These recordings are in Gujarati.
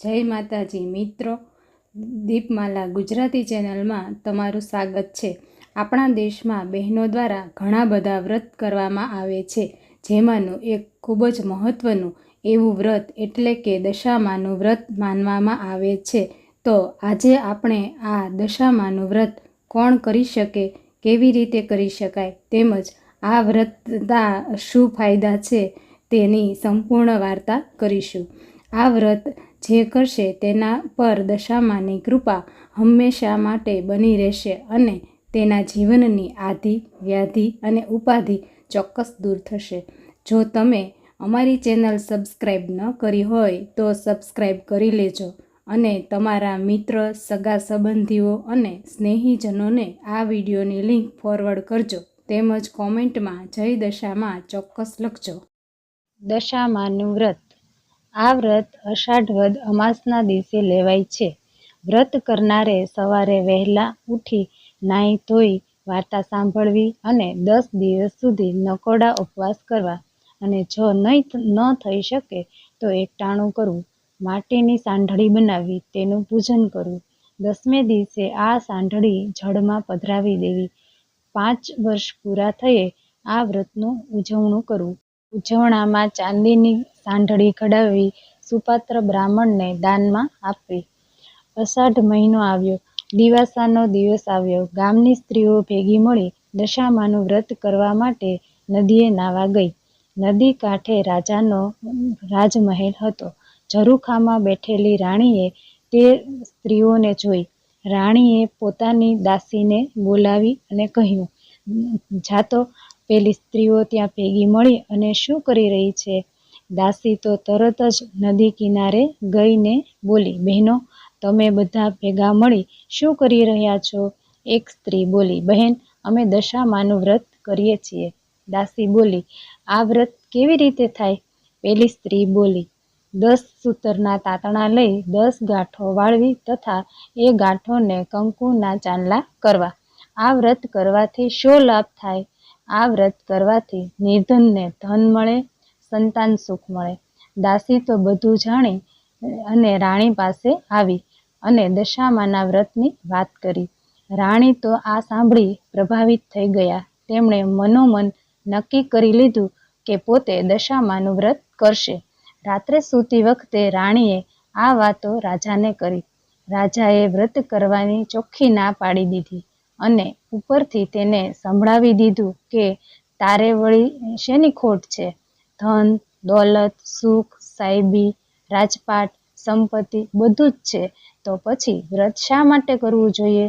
જય માતાજી. મિત્રો, દીપમાલા ગુજરાતી ચેનલમાં તમારું સ્વાગત છે. આપણા દેશમાં બહેનો દ્વારા ઘણા બધા વ્રત કરવામાં આવે છે, જેમાંનું એક ખૂબ જ મહત્ત્વનું એવું વ્રત એટલે કે દશામાનું વ્રત માનવામાં આવે છે. તો આજે આપણે આ દશામાનું વ્રત કોણ કરી શકે, કેવી રીતે કરી શકાય, તેમજ આ વ્રતના શું ફાયદા છે તેની સંપૂર્ણ વાર્તા કરીશું. આ વ્રત જે કરશે તેના પર દશામાની કૃપા હંમેશા માટે બની રહેશે અને તેના જીવનની આધિ, વ્યાધિ અને ઉપાધિ ચોક્કસ દૂર થશે. જો તમે અમારી ચેનલ સબસ્ક્રાઈબ ન કરી હોય તો સબસ્ક્રાઈબ કરી લેજો અને તમારા મિત્ર, સગા સંબંધીઓ અને સ્નેહીજનોને આ વિડીયોની લિંક ફોરવર્ડ કરજો. તેમજ કોમેન્ટમાં જય દશામાં ચોક્કસ લખજો. દશામાનું વ્રત. આ વ્રત અષાઢ વદ અમાસના દિવસે લેવાય છે. વ્રત કરનારે સવારે વહેલા ઉઠી નાહી ધોઈ વાર્તા સાંભળવી અને દસ દિવસ સુધી નકોડા ઉપવાસ કરવા અને જો નહીં ન થઈ શકે તો એકટાણું કરવું, માટીની સાંઢળી બનાવી તેનું પૂજન કરવું. દસમે દિવસે આ સાંઢળી જળમાં પધરાવી દેવી. પાંચ વર્ષ પૂરા થયે આ વ્રતનું ઉજવણું કરવું. ઉજવણામાં ચાંદીની સાંઢળી ઘડાવી સુપાત્ર બ્રાહ્મણને દાનમાં આપવી અષાઢ મહિનો આવ્યો. દિવાસાનો દિવસ આવ્યો. ગામની સ્ત્રીઓ ભેગી મળી દશામાનું વ્રત કરવા માટે નદીએ નાવા ગઈ. નદી કાંઠે રાજાનો રાજમહેલ હતો. ઝરૂખામાં બેઠેલી રાણીએ તે સ્ત્રીઓને જોઈ. રાણીએ પોતાની દાસીને બોલાવી અને કહ્યું, જાતો પેલી સ્ત્રીઓ ત્યાં ભેગી મળી અને શું કરી રહી છે? દાસી તો તરત જ નદી કિનારે ગઈને બોલી, બહેનો, તમે બધા ભેગા મળી શું કરી રહ્યા છો? એક સ્ત્રી બોલી, બહેન, અમે દશામાનું વ્રત કરીએ છીએ. દાસી બોલી, આ વ્રત કેવી રીતે થાય? પેલી સ્ત્રી બોલી, દસ સૂતરના તાતણા લઈ દસ ગાંઠો વાળવી તથા એ ગાંઠોને કંકુના ચાંદલા કરવા. આ વ્રત કરવાથી શો લાભ થાય? આ વ્રત કરવાથી નિર્ધનને ધન મળે, સંતાન સુખ મળે. દાસી તો બધું જાણી અને રાણી પાસે આવી અને દશામાના વ્રતની વાત કરી. રાણી તો આ સાંભળી પ્રભાવિત થઈ ગયા. તેમણે મનોમન નક્કી કરી લીધું કે પોતે દશામાનું વ્રત કરશે. રાત્રે સૂતી વખતે રાણીએ આ વાતો રાજાને કરી. રાજાએ વ્રત કરવાની ચોખ્ખી ના પાડી દીધી. અને ઉપરથી તેને સંભળાવી દીધું કે તારે વળી શેની ખોટ છે? ધન, દોલત, સુખ સાહેબી રાજપાટ, સંપત્તિ બધું જ છે. તો પછી વ્રત શા માટે કરવું જોઈએ?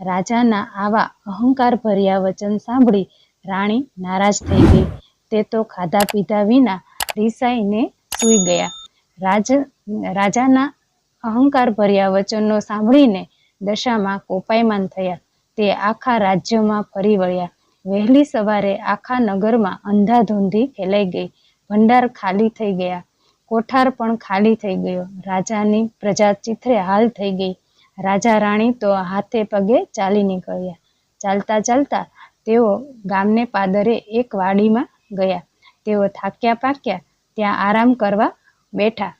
રાજાના આવા અહંકાર ભર્યા વચન સાંભળી રાણી નારાજ થઈ ગઈ. તે તો ખાધા પીધા વિના રીસાઈને સૂઈ ગયા. રાજ, રાજાના અહંકાર ભર્યા વચનો સાંભળીને દશામાં કોપાયમાન થયા. તે આખા રાજ્યમાં ફરી વળ્યા. વહેલી સવારે આખા નગરમાં અંધાધૂંધી ફેલાઈ ગઈ. ભંડાર ખાલી થઈ ગયા. કોઠાર પણ ખાલી થઈ ગયો. રાજાની પ્રજા ચિત્રે હાલ થઈ ગઈ. રાજા રાણી તો હાથે પગે ચાલી નીકળ્યા. ચાલતા ચાલતા તેઓ ગામને પાદરે એક વાડીમાં ગયા. તેઓ થાક્યા પાક્યા. ત્યાં આરામ કરવા બેઠા.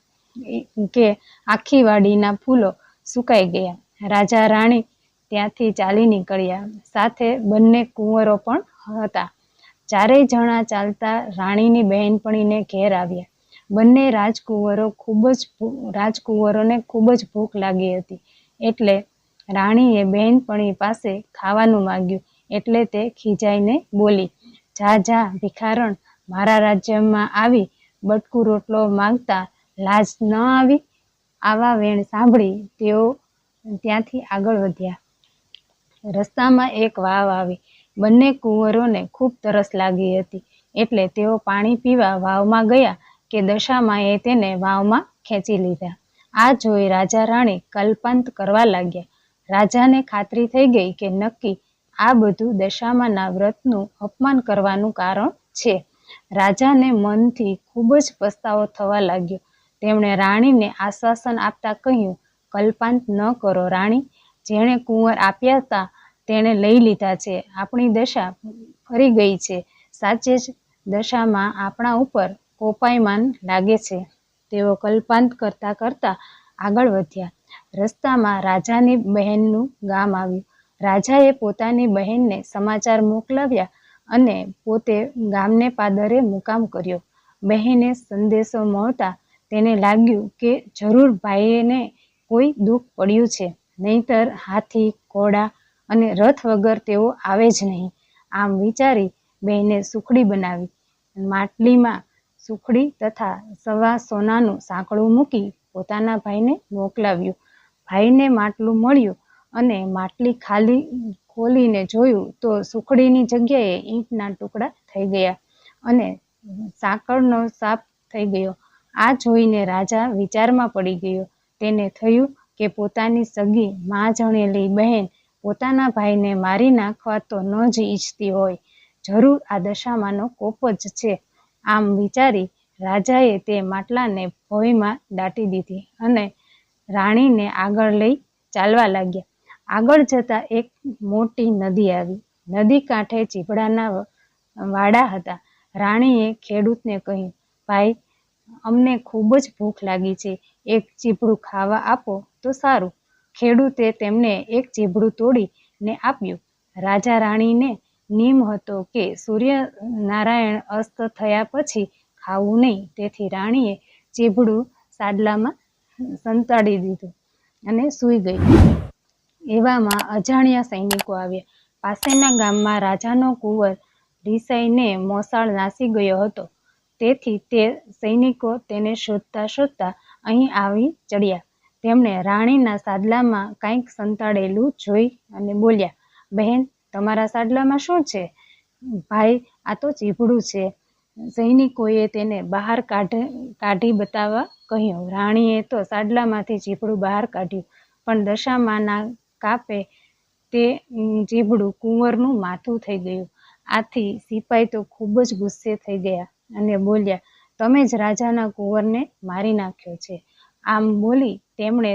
કે આખી વાડીના ફૂલો સુકાઈ ગયા. રાજા રાણી ત્યાંથી ચાલી નીકળ્યા. સાથે બંને કુંવરો પણ હતા. ચારેય જણા ચાલતા રાણીની બહેનપણીને ઘેર આવ્યા. બંને રાજકુંવરો ખૂબ જ રાજકુંવરોને ખૂબ જ ભૂખ લાગી હતી. એટલે રાણીએ બહેનપણી પાસે ખાવાનું માગ્યું. એટલે તે ખીજાઈને બોલી, જા જા, ભિખારણ. મારા રાજ્યમાં આવી બટકું રોટલો માંગતા લાજ ન આવી. આવા વેણ સાંભળી. તેઓ ત્યાંથી આગળ વધ્યા. રસ્તામાં એક વાવ આવી. બંને કુંવરોને ખૂબ તરસ લાગી હતી. એટલે તેઓ પાણી પીવા વાવમાં ગયા કે દશામાએ તેને વાવમાં ખેંચી લીધા. આ જોઈ રાજા રાણી કલ્પાંત કરવા લાગ્યા. રાજાને ખાતરી થઈ ગઈ કે નક્કી આ બધું દશામાના વ્રતનું અપમાન કરવાનું કારણ છે. રાજાને મનથી ખૂબ જ પસ્તાવો થવા લાગ્યો. તેમણે રાણીને આશ્વાસન આપતા કહ્યું, કલ્પાંત ન કરો રાણી. જેણે કુંવર આપ્યા હતા તેણે લઈ લીધા છે. આપણી દશા ફરી ગઈ છે. સાચે જ દશામાં આપણા ઉપર કોપાયમાન લાગે છે. તેઓ કલ્પાંત કરતા કરતા આગળ વધ્યા. રસ્તામાં રાજાની બહેનનું ગામ આવ્યું. રાજાએ પોતાની બહેનને સમાચાર મોકલાવ્યા અને પોતે ગામને પાદરે મુકામ કર્યો. બહેને સંદેશો મળતા તેને લાગ્યું કે જરૂર ભાઈને કોઈ દુઃખ પડ્યું છે. નહીંતર હાથી, ઘોડા અને રથ વગર તેઓ આવે જ નહીં. આમ વિચારી બહેને સુખડી બનાવી. માટલીમાં સુખડી તથા સવા સોનાનું સાંકળું મૂકી પોતાના ભાઈને મોકલાવ્યું. ભાઈને માટલું મળ્યું અને માટલી ખાલી ખોલીને જોયું તો સુખડીની જગ્યાએ ઈંટના ટુકડા થઈ ગયા અને સાંકળનો સાપ થઈ ગયો. આ જોઈને રાજા વિચારમાં પડી ગયો. તેને થયું કે પોતાની સગી, મા જણેલી બહેન પોતાના ભાઈને મારી નાખવા તો ન જ ઈચ્છતી હોય. જરૂર આ દશામાંનો કોપ જ છે. આમ વિચારી રાજાએ તે માટલાને ભોયમાં દાટી દીધી અને રાણીને આગળ લઈ ચાલવા લાગ્યા. આગળ જતાં એક મોટી નદી આવી. નદી કાંઠે ચીભડાના વાડા હતા. રાણીએ ખેડૂતને કહ્યું, ભાઈ, અમને ખૂબ જ ભૂખ લાગી છે. એક ચીભડું ખાવા આપો તો સારું. ખેડૂતે તેમને એક ચીભડું તોડીને આપ્યું. રાજા રાણીને નિયમ હતો કે સૂર્ય નારાયણ અસ્ત થયા પછી ખાવું નહીં. તેથી રાણીએ ચીભડું સાડલામાં સંતાડી દીધું અને સૂઈ ગઈ. એવામાં અજાણ્યા સૈનિકો આવ્યા. પાસેના ગામમાં રાજાનો કુંવર રિસાઈને મોસાળ નાસી ગયો હતો. તેથી તે સૈનિકો તેને શોધતા શોધતા અહીં આવી ચડ્યા. તેમણે રાણીના સાદલામાં કંઈક સંતાડેલું જોઈ અને બોલ્યા, બહેન, તમારા સાદલામાં શું છે? ભાઈ, આ તો ચીભડું છે. સૈનિકોએ તેને બહાર કાઢ, કાઢી બતાવવા કહ્યું, રાણીએ તો સાડલામાંથી ચીભડું બહાર કાઢ્યું, પણ દશામાના કાપે તે ચીભડું કુંવરનું માથું થઈ ગયું. આથી સિપાઈ તો ખૂબ જ ગુસ્સે થઈ ગયા અને બોલ્યા, તમે જ રાજાના કુંવરને મારી નાખ્યો છે. આમ બોલી તેમણે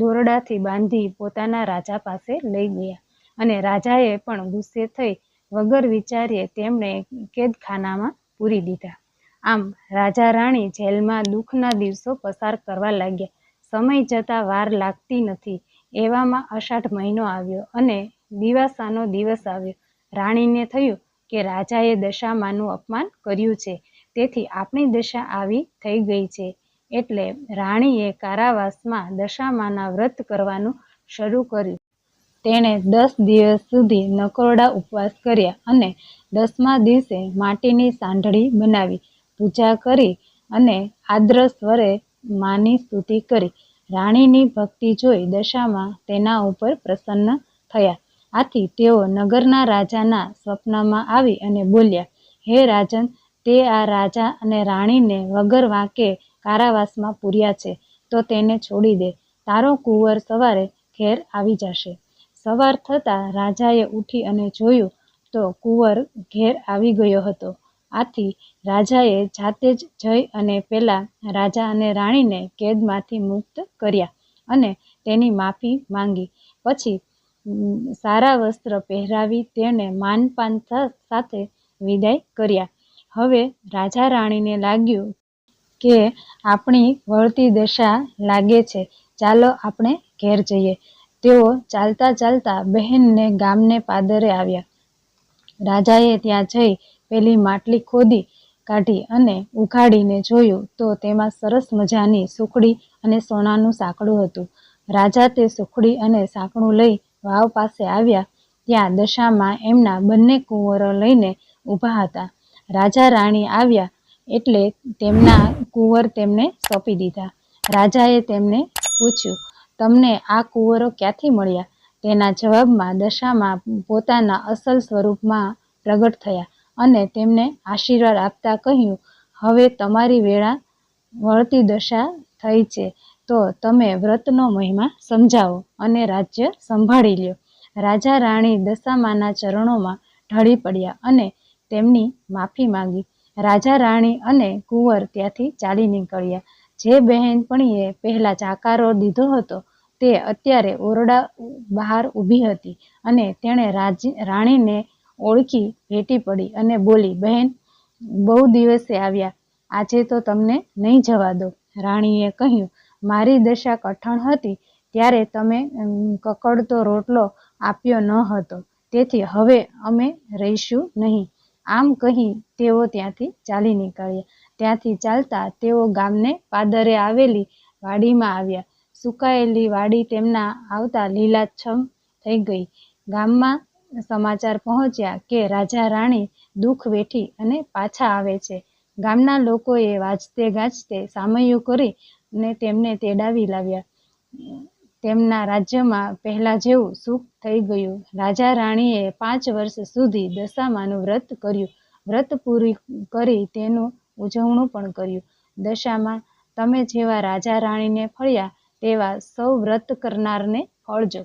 દોરડાથી બાંધી પોતાના રાજા પાસે લઈ ગયા. અને રાજાએ પણ ગુસ્સે થઈ વગર વિચાર્યે તેમણે કેદખાનામાં પૂરી દીધા. આમ રાજા રાણી જેલમાં દુઃખના દિવસો પસાર કરવા લાગ્યા. સમય જતાં વાર લાગતી નથી. એવામાં અષાઢ મહિનો આવ્યો અને દિવાસાનો દિવસ આવ્યો. રાણીને થયું કે રાજાએ દશામાનું અપમાન કર્યું છે. તેથી આપણી દશા આવી થઈ ગઈ છે. એટલે રાણીએ કારાવાસમાં દશામાના વ્રત કરવાનું શરૂ કર્યું. તેણે દસ દિવસ સુધી નકોરડા ઉપવાસ કર્યા અને દસમા દિવસે માટીની સાંઢળી બનાવી, પૂજા કરી અને આદ્ર સ્વરે માની સ્તુતિ કરી. રાણીની ભક્તિ જોઈ દશામાં તેના ઉપર પ્રસન્ન થયા. આથી તેઓ નગરના રાજાના સ્વપ્નમાં આવી અને બોલ્યા, હે રાજન, તે આ રાજા અને રાણીને વગર વાંકે કારાવાસમાં પૂર્યા છે, તો તેને છોડી દે. તારો કુંવર સવારે ઘેર આવી જશે. સવાર થતાં રાજાએ ઉઠી અને જોયું તો કુંવર ઘેર આવી ગયો હતો. આથી રાજાએ જાતે જ જઈ અને પેલા રાજા અને રાણીને કેદમાંથી મુક્ત કર્યા અને તેની માફી માંગી. પછી સારા વસ્ત્ર પહેરાવી તેને માનપાન સાથે વિદાય કર્યા. હવે રાજા રાણીને લાગ્યું કે આપણી વળતી દશા લાગે છે. ચાલો આપણે ઘેર જઈએ. તેઓ ચાલતા ચાલતા બહેનને ગામને પાદરે આવ્યા. રાજાએ ત્યાં જઈ પેલી માટલી ખોદી કાઢી અને ઉઘાડીને જોયું તો તેમાં સરસ મજાની સુખડી અને સોનાનું સાંકડું હતું. રાજા તે સુખડી અને સાંકડું લઈ વાવ પાસે આવ્યા. ત્યાં દશામાં એમના બંને કુંવરો લઈને ઊભા હતા. રાજા રાણી આવ્યા એટલે તેમના કુંવર તેમને સોંપી દીધા. રાજાએ તેમને પૂછ્યું, તમને આ કુંવરો ક્યાંથી મળ્યા? તેના જવાબમાં દશામાં પોતાના અસલ સ્વરૂપમાં પ્રગટ થયા અને તેમને આશીર્વાદ આપતા કહ્યું, હવે તમારી વેળા વળતી દશા થઈ છે, તો તમે વ્રતનો મહિમા સમજાવો અને રાજ્ય સંભાળી લ્યો. રાજા રાણી દશામાના ચરણોમાં ઢળી પડ્યા અને તેમની માફી માંગી. રાજા રાણી અને કુંવર ત્યાંથી ચાલી નીકળ્યા. જે બહેનપણીએ પહેલાં જાકારો દીધો હતો, તે અત્યારે ઓરડા બહાર ઊભી હતી અને તેણે રાજ, રાણીને ઓળખી ભેટી પડી અને બોલી, બહેન, બહુ દિવસે આવ્યા. આજે તો તમને નહીં જવા દો. રાણીએ કહ્યું, મારી દશા કઠણ હતી, ત્યારે તમે કકડતો રોટલો આપ્યો ન હતો. તેથી હવે અમે રહીશું નહીં. આમ કહી તેઓ ત્યાંથી ચાલી નીકળ્યા. ત્યાંથી ચાલતા તેઓ ગામને પાદરે આવેલી વાડીમાં આવ્યા. સુકાયેલી વાડી તેમના આવતા લીલાછમ થઈ ગઈ. ગામમાં સમાચાર પહોંચ્યા કે રાજા રાણી દુઃખ વેઠી અને પાછા આવે છે. ગામના લોકોએ વાજતે ગાજતે સામૈયું કરી અને તેમને તેડાવી લાવ્યા. તેમના રાજ્યમાં પહેલા જેવું સુખ થઈ ગયું. રાજા રાણીએ પાંચ વર્ષ સુધી દશામાનું વ્રત કર્યું. વ્રત પૂરી કરી તેનું ઉજવણું પણ કર્યું. દશામાં તમે જેવા રાજા રાણીને ફળ્યા, તેવા સૌ વ્રત કરનારને ફળજો